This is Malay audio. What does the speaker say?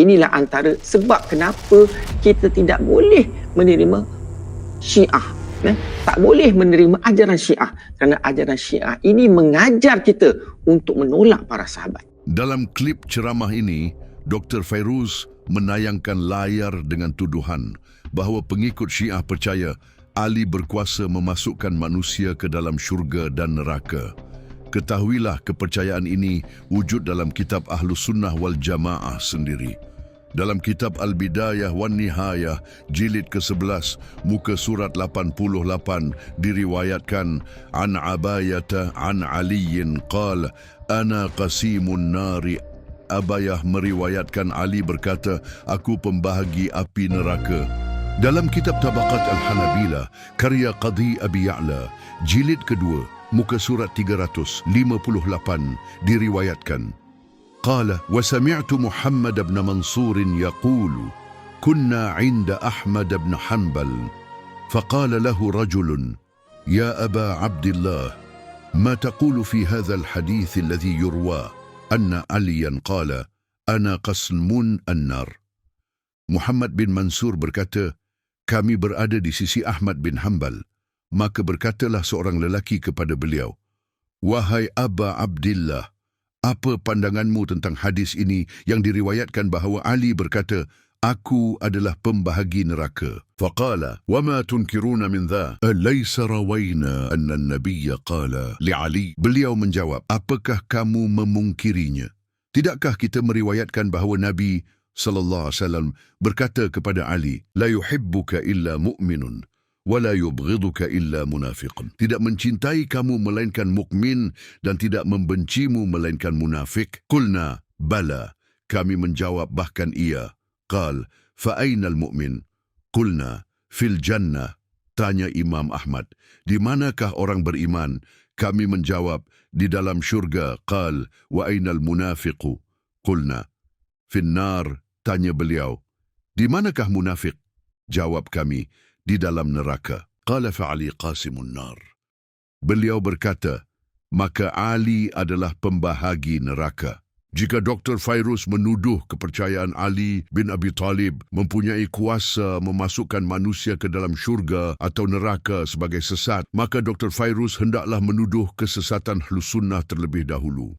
inilah antara sebab kenapa kita tidak boleh menerima syiah eh? tak boleh menerima ajaran syiah kerana ajaran syiah ini mengajar kita untuk menolak para sahabat Dalam klip ceramah ini, Dr. Fairuz menayangkan layar dengan tuduhan bahawa pengikut Syiah percaya Ali berkuasa memasukkan manusia ke dalam syurga dan neraka. Ketahuilah kepercayaan ini wujud dalam kitab Ahlus Sunnah wal Jamaah sendiri. Dalam kitab Al-Bidayah wan Nihayah jilid ke-11 muka surat 88 diriwayatkan an Abayata an Aliyin qala ana qasimun nari Abayah meriwayatkan Ali berkata aku pembahagi api neraka dalam kitab Tabaqat Al-Hanabila karya Qadhi Abi Ya'la jilid kedua muka surat 358 diriwayatkan قال وسمعت محمد بن منصور يقول كنا عند أحمد بن حنبل. فقال له رجل يا أبا عبد الله ما تقول في هذا الحديث الذي يروى أن عليا قال أنا قسم النار. محمد بن منصور berkata kami berada di sisi Ahmad bin Hanbal. Maka berkatalah seorang lelaki kepada beliau wahai abba abdillah apa pandanganmu tentang hadis ini yang diriwayatkan bahawa Ali berkata, Aku adalah pembahagi neraka. Faqala, وَمَا تُنْكِرُونَ مِنْ ذَا أَلَيْسَ رَوَيْنَا أَنَّ النَّبِيَّ قَالَ لِعَلِي Beliau menjawab, apakah kamu memungkirinya? Tidakkah kita meriwayatkan bahawa Nabi sallallahu alaihi wasallam berkata kepada Ali, "La yuhibbuka illa mu'minun." wala yubghiduka illa munafiqun. Tidak mencintai kamu melainkan mukmin dan tidak membencimu melainkan munafik. Qulna bala. Kami menjawab bahkan ia. Qal fa ainal mu'min? Qulna fil jannah. Tanya Imam Ahmad, di manakah orang beriman? Kami menjawab, di dalam syurga. Qal wa ainal munafiqu? Qulna fil nar. Tanya beliau, di manakah munafik? Jawab kami, di dalam neraka. Qala fa'ali qasimun nar. Beliau berkata, maka Ali adalah pembahagi neraka. Jika Dr. Fairuz menuduh kepercayaan Ali bin Abi Talib mempunyai kuasa memasukkan manusia ke dalam syurga atau neraka sebagai sesat, maka Dr. Fairuz hendaklah menuduh kesesatan Ahlussunnah terlebih dahulu.